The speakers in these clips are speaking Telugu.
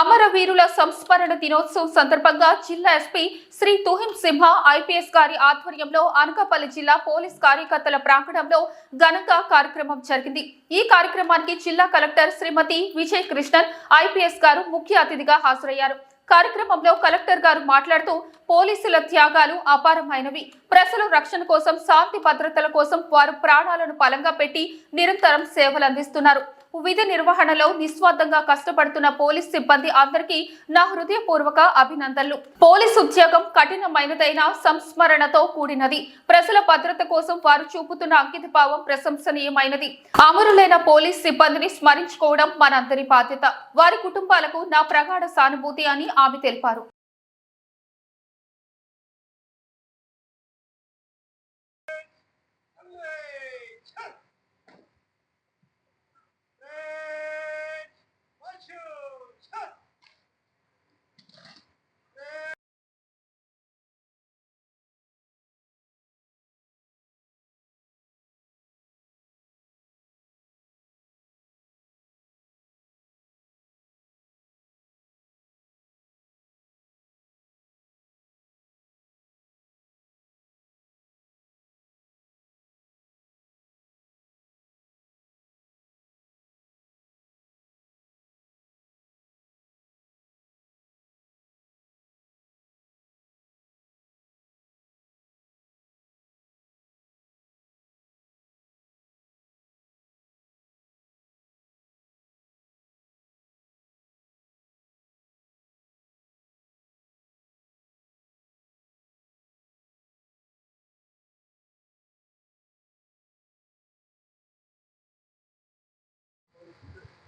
అమరవీరుల సంస్మరణ దినోత్సవం సందర్భంగా జిల్లా ఎస్పీ శ్రీ తుహిం సింహ ఐపీఎస్ గారి ఆధ్వర్యంలో అనకాపల్లి జిల్లా పోలీస్ కార్యకర్తల ప్రాంగణంలో ఘనంగా కార్యక్రమం జరిగింది. ఈ కార్యక్రమానికి జిల్లా కలెక్టర్ శ్రీమతి విజయ్ కృష్ణన్ ఐపీఎస్ గారు ముఖ్య అతిథిగా హాజరయ్యారు. కార్యక్రమంలో కలెక్టర్ గారు మాట్లాడుతూ పోలీసుల త్యాగాలు అపారమైనవి. ప్రజల రక్షణ కోసం శాంతి భద్రతల కోసం వారు ప్రాణాలను పలంగా పెట్టి నిరంతరం సేవలు అందిస్తున్నారు విధి నిర్వహణలో నిస్వార్థంగా కష్టపడుతున్న పోలీస్ సిబ్బంది అందరికీ నా హృదయపూర్వక అభినందనలు. పోలీస్ ఉద్యోగం కఠినమైనదైన సంస్మరణతో కూడినది. ప్రజల భద్రత కోసం వారు చూపుతున్న అంకిత భావం ప్రశంసనీయమైనది. అమరులైన పోలీస్ సిబ్బందిని స్మరించుకోవడం మనందరి బాధ్యత. వారి కుటుంబాలకు నా ప్రగాఢ సానుభూతి అని ఆమె తెలిపారు.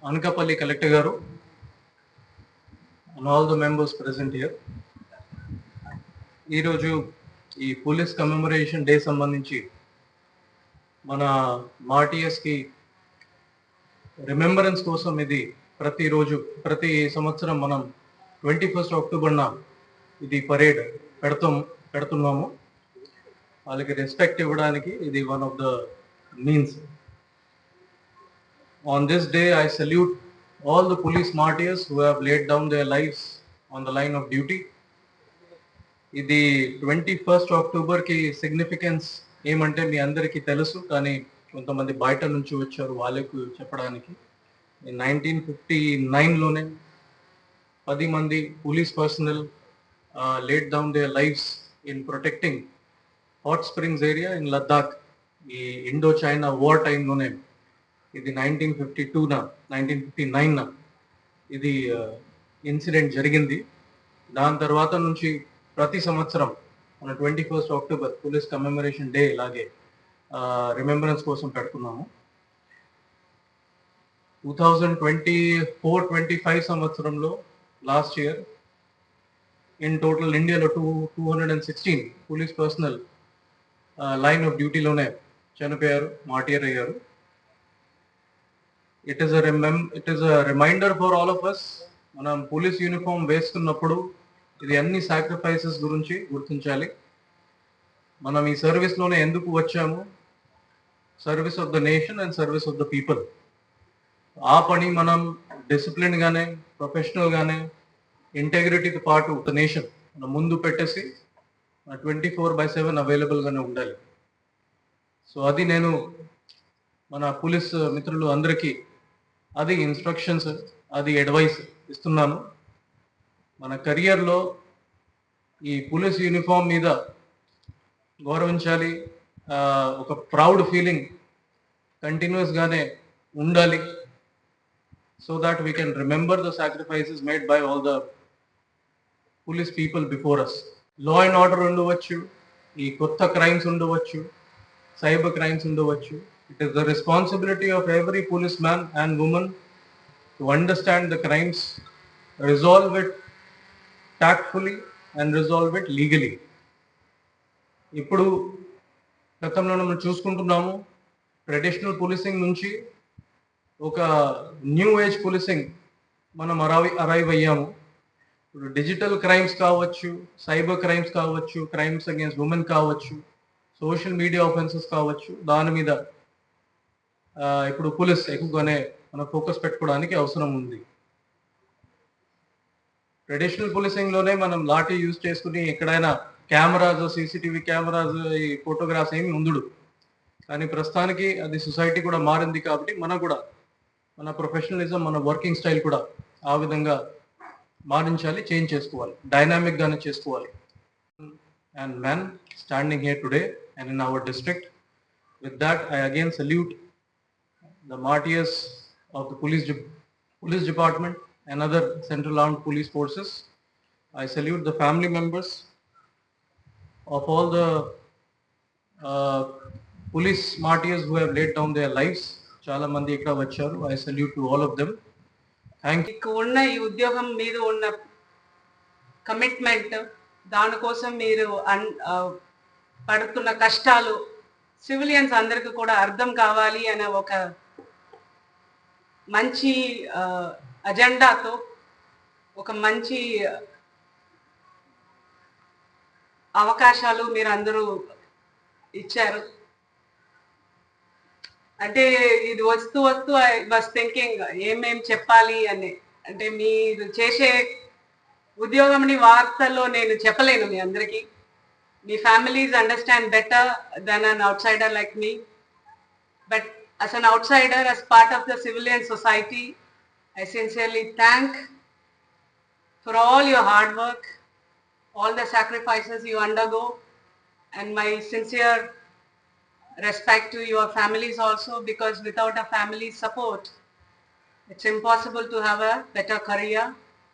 అనకాపల్లి కలెక్టర్ గారు and all the members present year ఈరోజు ఈ పోలీస్ కమెమరేషన్ డే సంబంధించి మన మాటిఎస్కి రిమెంబరెన్స్ కోసం ఇది ప్రతిరోజు ప్రతి సంవత్సరం మనం ట్వంటీ ఫస్ట్ అక్టోబర్న ఇది పరేడ్ పెడతాం పెడుతున్నాము. వాళ్ళకి రెస్పెక్ట్ ఇవ్వడానికి ఇది one of the means On this day, I salute all the police martyrs who have laid down their lives on the line of duty. ఇది ట్వంటీ ఫస్ట్ అక్టోబర్కి సిగ్నిఫికెన్స్ ఏమంటే మీ అందరికీ తెలుసు కానీ కొంతమంది బయట నుంచి వచ్చారు వాళ్ళకు చెప్పడానికి నైన్టీన్ ఫిఫ్టీ నైన్లోనే పది మంది police personnel laid down their lives in protecting hot springs area in Ladakh ఈ ఇండో చైనా వార్ టైంలోనే ఇది నైన్టీన్ ఫిఫ్టీ టూన నైన్టీన్ ఫిఫ్టీ నైన్ ఇది ఇన్సిడెంట్ జరిగింది. దాని తర్వాత నుంచి ప్రతి సంవత్సరం మన twenty first October police commemoration day ఇలాగే రిమెంబరెన్స్ కోసం పెడుతున్నాము. Two thousand twenty four twenty five సంవత్సరంలో లాస్ట్ ఇయర్ ఇన్ టోటల్ ఇండియాలో two two hundred and sixteen police personnel line of డ్యూటీలోనే చనిపోయారు మాటియర్ అయ్యారు. It is remem it is reminder for all of us మనం పోలీస్ యూనిఫామ్ వేసుకున్నప్పుడు ఇది అన్ని సాక్రిఫైసెస్ గురించి గుర్తించాలి. మనం ఈ సర్వీస్లోనే ఎందుకు వచ్చాము? Service of the nation and service of the people ఆ పని మనం డిసిప్లిన్ గానే ప్రొఫెషనల్ గానే ఇంటెగ్రిటీతో పాటు ద నేషన్ మనం ముందు పెట్టేసి twenty four by seven available గానే ఉండాలి. సో అది నేను మన పోలీస్ మిత్రులు అందరికీ అది ఇన్స్ట్రక్షన్స్ అది అడ్వైస్ ఇస్తున్నాను. మన కెరియర్లో ఈ పోలీస్ యూనిఫామ్ మీద గౌరవించాలి. ఒక ప్రౌడ్ ఫీలింగ్ కంటిన్యూస్గానే ఉండాలి. So that we can remember the sacrifices made by all the police people before us law and order ఉండవచ్చు. ఈ కొత్త క్రైమ్స్ ఉండవచ్చు. సైబర్ క్రైమ్స్ ఉండవచ్చు. It is the responsibility of every policeman and women understand understand the crimes resolve tactfully and and resolve it ఇప్పుడు గతంలో మనం చూసుకుంటున్నాము ట్రెడిషనల్ పోలీసింగ్ నుంచి ఒక న్యూ ఏజ్ పోలీసింగ్ మనం అరైవ్ అరైవ్ అయ్యాము. ఇప్పుడు డిజిటల్ క్రైమ్స్ కావచ్చు సైబర్ క్రైమ్స్ కావచ్చు క్రైమ్స్ అగేన్స్ట్ ఉమెన్ కావచ్చు సోషల్ మీడియా ఆఫెన్సెస్ కావచ్చు దాని మీద ఇప్పుడు పోలీస్ ఎక్కువగానే మన ఫోకస్ పెట్టుకోవడానికి అవసరం ఉంది. ట్రెడిషనల్ పోలీసింగ్లోనే మనం లాఠీ యూజ్ చేసుకుని ఎక్కడైనా కెమెరాస్ సీసీటీవీ కెమెరాస్ ఈ ఫోటోగ్రాఫ్స్ ఏమి ఉందుడు కానీ ప్రస్తుతానికి అది సొసైటీ కూడా మారింది కాబట్టి మనం కూడా మన ప్రొఫెషనలిజం మన వర్కింగ్ స్టైల్ కూడా ఆ విధంగా మారించాలి చేంజ్ చేసుకోవాలి. డైనామిక్గానే చేసుకోవాలి. And man standing here today and in our district with that I again salute the martyrs of the police de- police department and other central armed police forces. I salute the family members of all the uh, police martyrs who have laid down their lives. చాలా మంది ఇక్కడ వచ్చారు I salute to all of them thank మీకు ఉన్న ఈ ఉద్యోగం మీద ఉన్న కమిట్మెంట్ దానికోసం మీరు అన్ పడుతున్న కష్టాలు సివిలియన్స్ అందరికీ కూడా అర్థం కావాలి అనే ఒక మంచి అజెండాతో ఒక మంచి అవకాశాలు మీరు అందరూ ఇచ్చారు. అంటే ఇది వస్తూ వస్తూ ఐ వాజ్ థింకింగ్ ఏమేం చెప్పాలి అని అంటే మీరు చేసే ఉద్యోగంని వార్తల్లో నేను చెప్పలేను మీ అందరికీ. మీ families understand better than an outsider like me. But as an outsider, as part of the civilian society, I sincerely thank for all your hard work, all the sacrifices you undergo, and my sincere respect to your families also because without a family support, it's impossible to have a better career